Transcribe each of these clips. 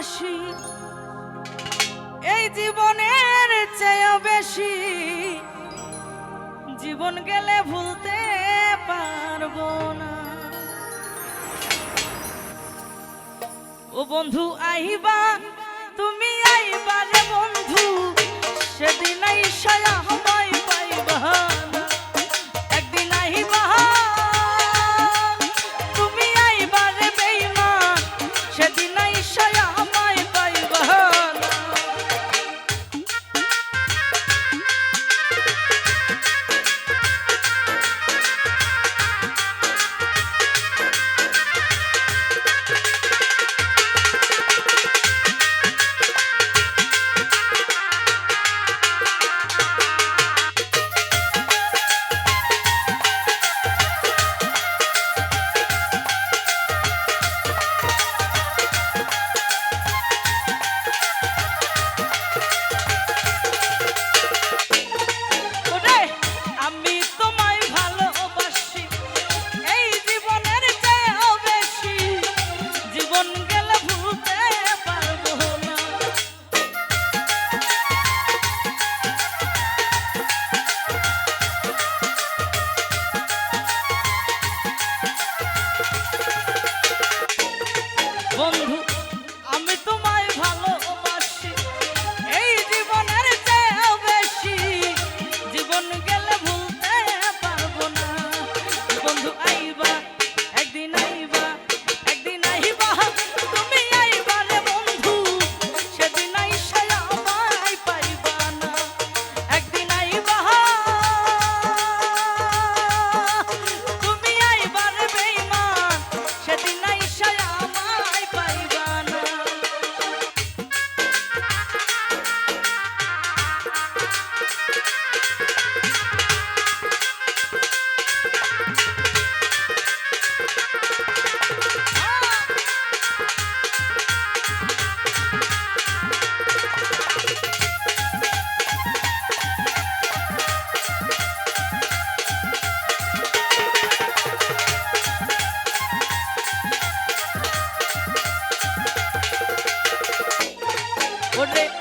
ভালোবাসি। এই জীবনের চেয়ে বেশি জীবন গেলে ভুলতে পারব না। ও বন্ধু, আইবা, তুমি আইবা রে বন্ধু সেদিনই আইসায় corre.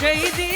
সেই দিন